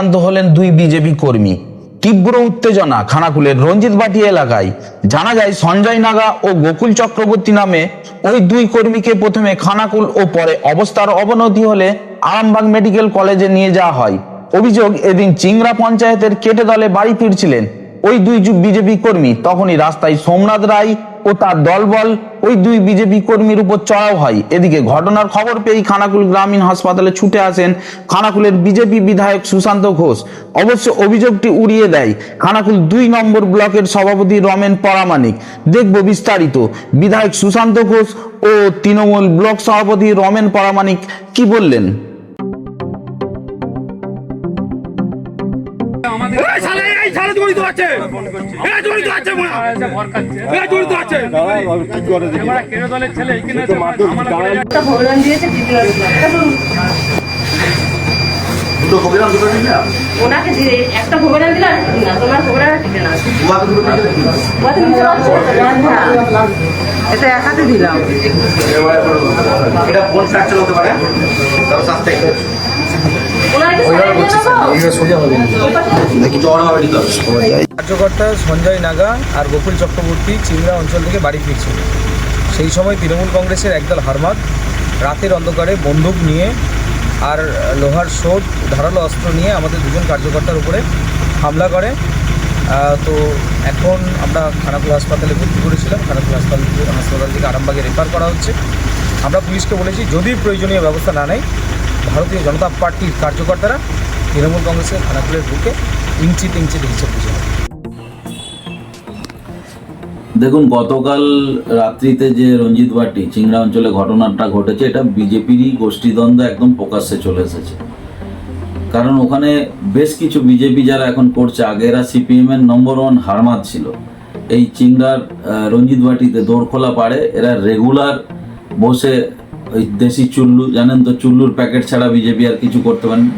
আক্রান্ত হলেন দুই বিজেপি কর্মী। তীব্র উত্তেজনা খানাকুলের রঞ্জিত বাটি এলাকায়। জানা যায়, সঞ্জয় নাগা ও গোকুল চক্রবর্তী নামে ওই দুই কর্মীকে প্রথমে খানাকুল ও পরে অবস্থার অবনতি হলে আরামবাগ মেডিকেল কলেজে নিয়ে যাওয়া হয়। অভিযোগ, এদিন চিংড়া পঞ্চায়েতের কেটে দলে বাড়ি ফিরছিলেন ওই দুই বিজেপি কর্মী। তখনই রাস্তায় সোমনাথ রায় ও তার দলবল ওই দুই বিজেপি কর্মীর উপর চড়াও হয়। এদিকে ঘটনার খবর পেয়েই খানাকুল গ্রামীণ হাসপাতালে ছুটে আসেন খানাকুলের বিজেপি বিধায়ক সুশান্ত ঘোষ। অবশ্য অভিযোগটি উড়িয়ে দেয় খানাকুল দুই নম্বর ব্লকের সভাপতি রমেন পরামানিক। দেখব বিস্তারিত বিধায়ক সুশান্ত ঘোষ ও তৃণমূল ব্লক সভাপতি রমেন পরামানিক কি বললেন? শালা, এই জড়িত আছে। এই জড়িত আছে মনে হয়। জড়িত আছে। ওনাকে দিয়ে একটা ভোগরান দিলে আর না তোমার ভোগরান দিতে না। কত নিচে আছে? হ্যাঁ। এটা একাতে দিলাম। এটা কোন ফ্র্যাকচার হতে পারে? তার হবে কার্যকর্তা সঞ্জয় নাগা আর গোকুল চক্রবর্তী চিংড়া অঞ্চল থেকে বাড়ি ফিরছিল সেই সময় তৃণমূল কংগ্রেসের একদল হারমাদ রাতের অন্ধকারে বন্দুক নিয়ে আর লোহার শোট ধারালো অস্ত্র নিয়ে আমাদের দুজন কার্যকর্তার উপরে হামলা করে। তো এখন আমরা খানাকুল হাসপাতালে ভর্তি করেছিলাম। খানাকুল হাসপাতাল হাসপাতাল থেকে আরামবাগে রেফার করা হচ্ছে। আমরা পুলিশকে বলেছি যদি প্রয়োজনীয় ব্যবস্থা না নেয় ভারতীয় জনতা পার্টির কার্যকর্তারা তৃণমূল কংগ্রেসের খানাকুলের বুকে ইঞ্চিতে ইঞ্চিতে হিসেব বুঝে দেখুন, গতকাল রাত্রিতে যে রঞ্জিত বাটি চিংড়া অঞ্চলে ঘটনাটা ঘটেছে, এটা বিজেপিরই গোষ্ঠীদ্বন্দ্ব একদম প্রকাশ্যে চলে এসেছে। কারণ ওখানে বেশ কিছু বিজেপি যারা এখন করছে, আগে এরা সিপিএম এর নম্বর ওয়ান হারমাদ ছিল। এই চিংড়ার রঞ্জিত বাটিতে দোরখোলা পাড়ে এরা রেগুলার বসে ওই দেশি চুল্লু, জানেন তো, চুল্লুর প্যাকেট ছাড়া বিজেপি আর কিছু করতে পারেন।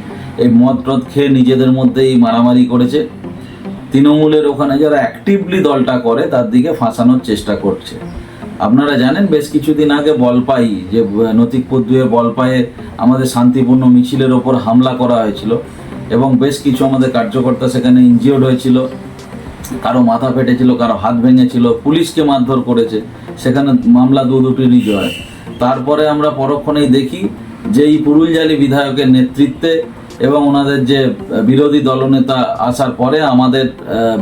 এই মদ টদ খেয়ে নিজেদের মধ্যেই মারামারি করেছে। তৃণমূলের ওখানে যারা অ্যাক্টিভলি দলটা করে, তার দিকে ফাঁসানোর চেষ্টা করছে। আপনারা জানেন, বেশ কিছুদিন আগে বলপাই, যে নতিকপুর দুয়ে বলপায়ে আমাদের শান্তিপূর্ণ মিছিলের ওপর হামলা করা হয়েছিল এবং বেশ কিছু আমাদের কার্যকর্তা সেখানে ইনজিওর্ড হয়েছিল। কারও মাথা ফেটেছিল, কারও হাত ভেঙেছিল, পুলিশকে মারধর করেছে। সেখানে মামলা দু দুটিরই জয় তারপরে আমরা পরক্ষণেই দেখি যে এই পুরুলজালি বিধায়কের নেতৃত্বে এবং ওনাদের যে বিরোধী দলনেতা আসার পরে আমাদের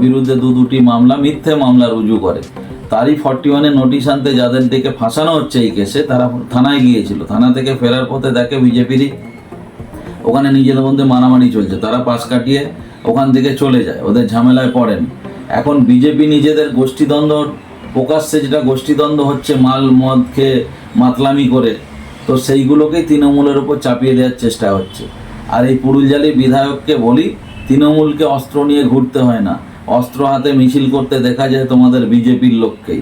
বিরুদ্ধে দু দুটি মামলা, মিথ্যে মামলা রুজু করে। তারই ফর্টি ওয়ানে নোটিশ আনতে যাদের দিকে ফাঁসানো হচ্ছে এই কেসে তারা থানায় গিয়েছিল। থানা থেকে ফেরার পথে দেখে বিজেপিরই ওখানে নিজেদের মধ্যে মারামারি চলছে। তারা পাশ কাটিয়ে ওখান থেকে চলে যায়। ওদের ঝামেলায় পড়েন। এখন বিজেপি নিজেদের গোষ্ঠীদ্বন্দ্ব প্রকাশ্যে যেটা গোষ্ঠীদ্বন্দ্ব হচ্ছে মাল মদ খেয়ে মাতলামি করে, তো সেইগুলোকেই তৃণমূলের উপর চাপিয়ে দেওয়ার চেষ্টা হচ্ছে। আর এই পুরুলজালি বিধায়ককে বলি, তৃণমূলকে অস্ত্র নিয়ে ঘুরতে হয় না। অস্ত্র হাতে মিছিল করতে দেখা যায় তোমাদের বিজেপির লোককেই।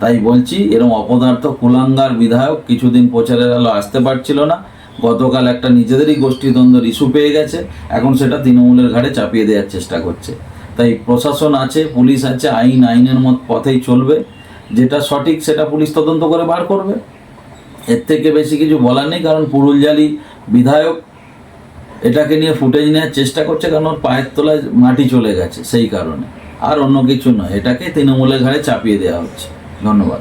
তাই বলছি এরকম অপদার্থ কুলাঙ্গার বিধায়ক কিছুদিন প্রচারের আলো আসতে পারছিল না। গতকাল একটা নিজেদেরই গোষ্ঠীদ্বন্দ্বের ইস্যু পেয়ে গেছে। এখন সেটা তৃণমূলের ঘাড়ে চাপিয়ে দেওয়ার চেষ্টা করছে। তাই প্রশাসন আছে, পুলিশ আছে, আইন, আইনের মত পথেই চলবে। যেটা সঠিক সেটা পুলিশ তদন্ত করে বার করবে। এর থেকে বেশি কিছু বলার নেই, কারণ পুরুলজালি বিধায়ক এটাকে নিয়ে ফুটেজ নেওয়ার চেষ্টা করছে, কারণ ওর পায়ের তলায় মাটি চলে গেছে সেই কারণে। আর অন্য কিছু নয় এটাকে তৃণমূলের ঘাড়ে চাপিয়ে দেওয়া হচ্ছে। ধন্যবাদ।